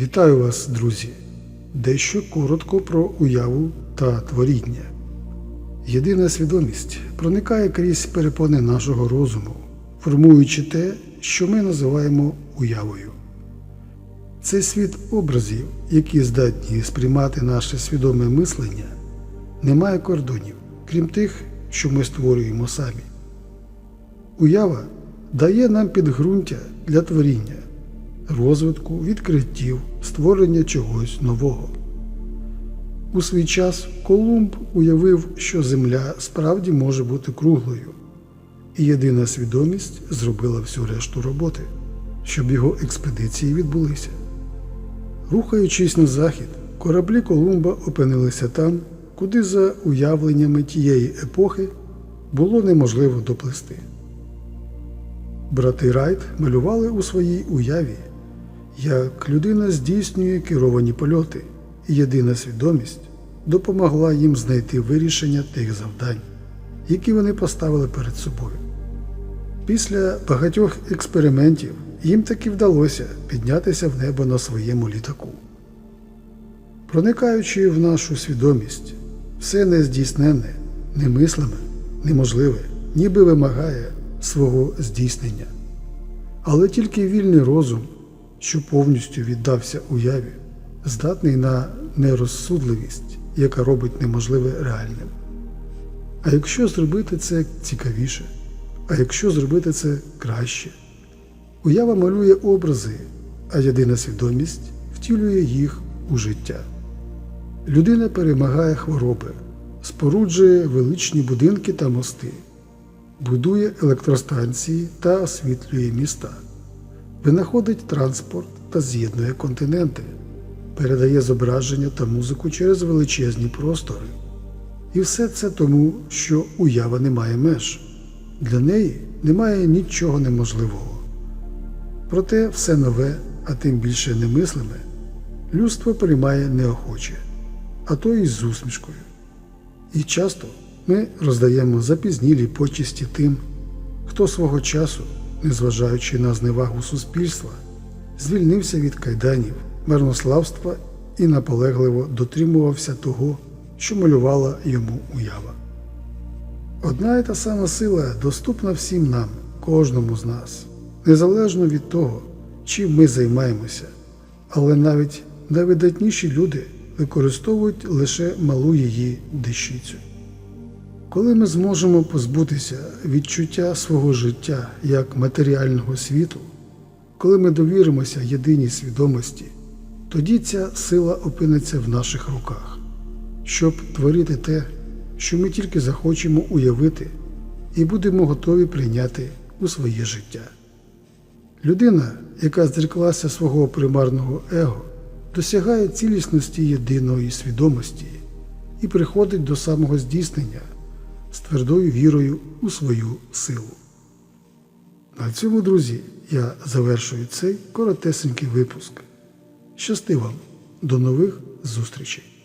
Вітаю вас, друзі! Дещо коротко про уяву та творіння. Єдина свідомість проникає крізь перепони нашого розуму, формуючи те, що ми називаємо уявою. Це світ образів, які здатні сприймати наше свідоме мислення, не має кордонів, крім тих, що ми створюємо самі. Уява дає нам підґрунтя для творіння, розвитку, відкриттів, створення чогось нового. У свій час Колумб уявив, що Земля справді може бути круглою, і єдина свідомість зробила всю решту роботи, щоб його експедиції відбулися. Рухаючись на захід, кораблі Колумба опинилися там, куди за уявленнями тієї епохи було неможливо доплисти. Брати Райт малювали у своїй уяві, як людина здійснює керовані польоти, і єдина свідомість допомогла їм знайти вирішення тих завдань, які вони поставили перед собою. Після багатьох експериментів їм таки вдалося піднятися в небо на своєму літаку. Проникаючи в нашу свідомість, все нездійсненне, немислиме, неможливе, ніби вимагає свого здійснення. Але тільки вільний розум, що повністю віддався уяві, здатний на нерозсудливість, яка робить неможливе реальним. А якщо зробити це цікавіше, а якщо зробити це краще, уява малює образи, а єдина свідомість втілює їх у життя. Людина перемагає хвороби, споруджує величні будинки та мости, будує електростанції та освітлює міста, винаходить транспорт та з'єднує континенти, передає зображення та музику через величезні простори. І все це тому, що уява не має меж. Для неї немає нічого неможливого. Проте все нове, а тим більше немислиме, людство приймає неохоче, а то й з усмішкою. І часто ми роздаємо запізнілі почесті тим, хто свого часу, незважаючи на зневагу суспільства, звільнився від кайданів, марнославства і наполегливо дотримувався того, що малювала йому уява. Одна і та сама сила доступна всім нам, кожному з нас, незалежно від того, чим ми займаємося, але навіть найвидатніші люди використовують лише малу її дещицю. Коли ми зможемо позбутися відчуття свого життя як матеріального світу, коли ми довіримося єдиній свідомості, тоді ця сила опиниться в наших руках, щоб творити те, що ми тільки захочемо уявити і будемо готові прийняти у своє життя. Людина, яка зреклася свого примарного его, досягає цілісності єдиної свідомості і приходить до самого здійснення з твердою вірою у свою силу. На цьому, друзі, я завершую цей коротесенький випуск. Щасти вам! До нових зустрічей!